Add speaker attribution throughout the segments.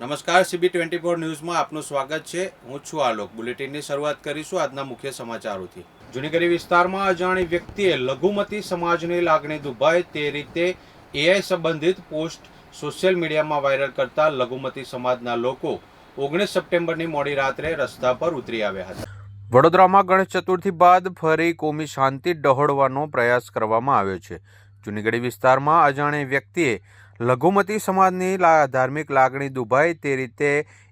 Speaker 1: નમસ્કાર CB twenty four ન્યૂઝમાં આપનું સ્વાગત છે. હું છું આલોક. બુલેટિનની શરૂઆત કરીશું આજના મુખ્ય સમાચારોથી. જૂનીગરી વિસ્તારમાં અજાણી વ્યક્તિએ લઘુમતી સમાજની લાગણી દુભાય તે રીતે એઆઈ સંબંધિત પોસ્ટ સોશિયલ મીડિયામાં વાયરલ કરતા લઘુમતી સમાજના લોકો ઓગણીસ સપ્ટેમ્બરની મોડી રાત્રે રસ્તા પર ઉતરી આવ્યા હતા. વડોદરામાં ગણેશ ચતુર્થી બાદ ફરી કોમી શાંતિ ડહોળવાનો પ્રયાસ કરવામાં આવ્યો છે. જૂનીગઢી વિસ્તારમાં અજાણી વ્યક્તિએ લઘુમતી સમાજની ધાર્મિક લાગણી દુભાય તે રીતે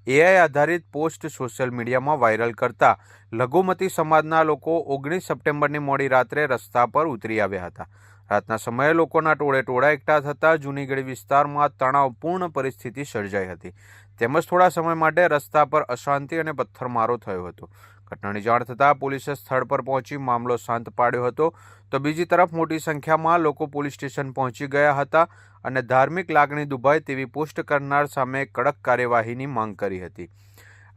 Speaker 1: એઆઈ આધારિત પોસ્ટ સોશિયલ મીડિયામાં વાયરલ કરતા લઘુમતી સમાજના લોકો ઓગણીસ સપ્ટેમ્બરની મોડી રાત્રે રસ્તા પર ઉતરી આવ્યા હતા. રાતના સમયે લોકોના ટોળે ટોળા એકઠા થતાં જૂનીગઢ વિસ્તારમાં તણાવપૂર્ણ પરિસ્થિતિ સર્જાઈ હતી. તેમજ થોડા સમય માટે રસ્તા પર અશાંતિ અને પથ્થરમારો થયો હતો. ઘટનાની જાણ થતાં પોલીસે સ્થળ પર પહોંચી મામલો શાંત પાડ્યો હતો. તો બીજી તરફ મોટી સંખ્યામાં લોકો પોલીસ સ્ટેશન પહોંચી ગયા હતા અને ધાર્મિક લાગણી દુભાય તેવી પોસ્ટ કરનાર સામે કડક કાર્યવાહીની માંગ કરી હતી.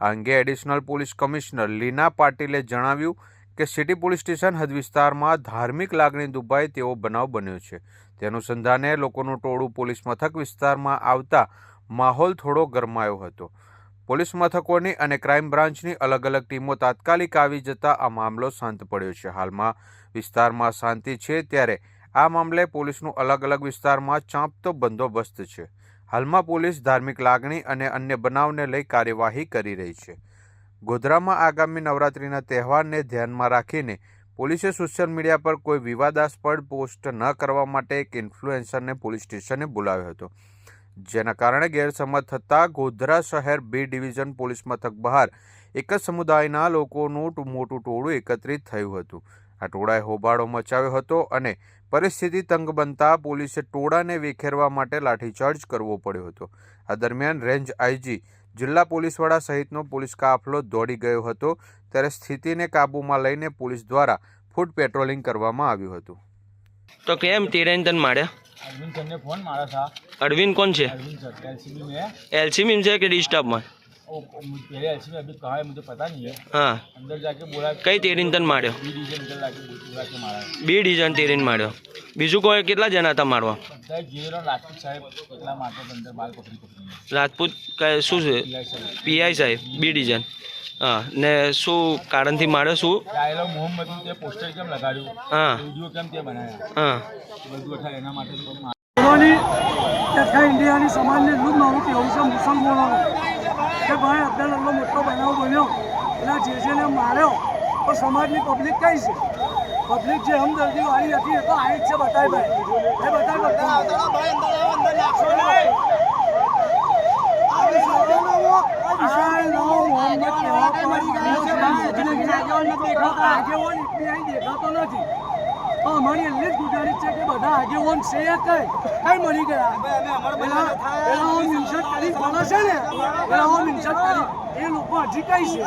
Speaker 1: આ અંગે એડિશનલ પોલીસ કમિશનર લીના પાટીલે જણાવ્યું કે સિટી પોલીસ સ્ટેશન હદ વિસ્તારમાં ધાર્મિક લાગણી દુભાય તેવો બનાવ બન્યો છે. તે અનુસંધાને લોકોનું ટોળું પોલીસ મથક વિસ્તારમાં આવતા માહોલ થોડો ગરમાયો હતો. પોલીસ મથકોની અને ક્રાઇમ બ્રાન્ચની અલગ અલગ ટીમો તાત્કાલિક આવી જતા આ મામલો શાંત પડ્યો છે. હાલમાં વિસ્તારમાં શાંતિ છે ત્યારે આ મામલે પોલીસનું અલગ અલગ વિસ્તારમાં ચાંપતો બંદોબસ્ત છે. હાલમાં પોલીસ ધાર્મિક લાગણી અને અન્ય બનાવને લઈ કાર્યવાહી કરી રહી છે. ગોધરામાં આગામી નવરાત્રિના તહેવારને ધ્યાનમાં રાખીને પોલીસે સોશિયલ મીડિયા પર કોઈ વિવાદાસ્પદ પોસ્ટ ન કરવા માટે એક ઇન્ફ્લુએન્સરને પોલીસ સ્ટેશને બોલાવ્યો હતો. જેના કારણે ગેરસમજ થતાં ગોધરા શહેર બી ડિવિઝન પોલીસ મથક બહાર એક જ સમુદાયના લોકોનું મોટું ટોળું એકત્રિત થયું હતું. આ ટોળાએ હોબાળો મચાવ્યો હતો અને પરિસ્થિતિ તંગ બનતા પોલીસે ટોળાને વિખેરવા માટે લાઠીચાર્જ કરવો પડ્યો હતો. આ દરમિયાન રેન્જ આઈજી જિલ્લા પોલીસ વડા સહિતનો પોલીસ કાફલો દોડી ગયો હતો ત્યારે સ્થિતિને કાબૂમાં લઈને પોલીસ દ્વારા ફૂટ પેટ્રોલિંગ કરવામાં આવ્યું હતું.
Speaker 2: તો કેમ તિરેન તન માર્યા?
Speaker 3: अरविंद सर ने फोन मारा था
Speaker 2: અરવિંદ કોણ છે
Speaker 3: अरविंद सर एलसीबी में है
Speaker 2: एलसी में છે કે ડિસ્ટર્બમાં
Speaker 3: वो मुझे पहले एलसीबी में अभी कहा है मुझे पता नहीं है
Speaker 2: હા
Speaker 3: अंदर जाके बोला
Speaker 2: કઈ તિરીન તન માર્યો
Speaker 3: बी डीजे निकल जाके बोला के मारा है
Speaker 2: બે ડિઝાઇન તિરીન માર્યો બીજું કોઈ કેટલા જણા હતા મારવા
Speaker 3: બધા જીરો રાજપૂત સાહેબ કેટલા મારતો હતો અંદર બાલ પકડી પકડીને
Speaker 2: રાજપૂત કઈ શું છે
Speaker 3: પીઆઈ સાહેબ
Speaker 2: પીઆઈ સાહેબ બી ડિઝાઇન હા ને શું કારણથી મારે શું?
Speaker 3: ડાયલોગ મોહમ્મદ તે પોસ્ટર કેમ લગાડ્યું?
Speaker 2: હા.
Speaker 3: વીડિયો કેમ તે બનાવ્યા
Speaker 2: હા.
Speaker 3: બધું અઠા એના માટે તો
Speaker 4: તથા ઇન્ડિયાની સમાજને એટલું જ મારું કહેવું છે મુસલમાનોનો કે ભાઈ અત્યારે એટલો મોટો બનાવ બન્યો. જે જેને માર્યો પણ સમાજની પબ્લિક કઈ છે? પબ્લિક જે હમદર્દી વાળી હતી એ તો આવી જ છે બતાય ભાઈ. એ બતાય આગેવાન એટલી અહીં દેખાતો નથી. તો અમારી એટલી જ ગુજારિશ છે કે બધા આગેવાન છે કઈ. કઈ મળી ગયા. પેલા હું મિન્સટ કરી ભણે છે ને. પેલા હું મિન્સટ કરી. એ લોકો હજી કઈ છે?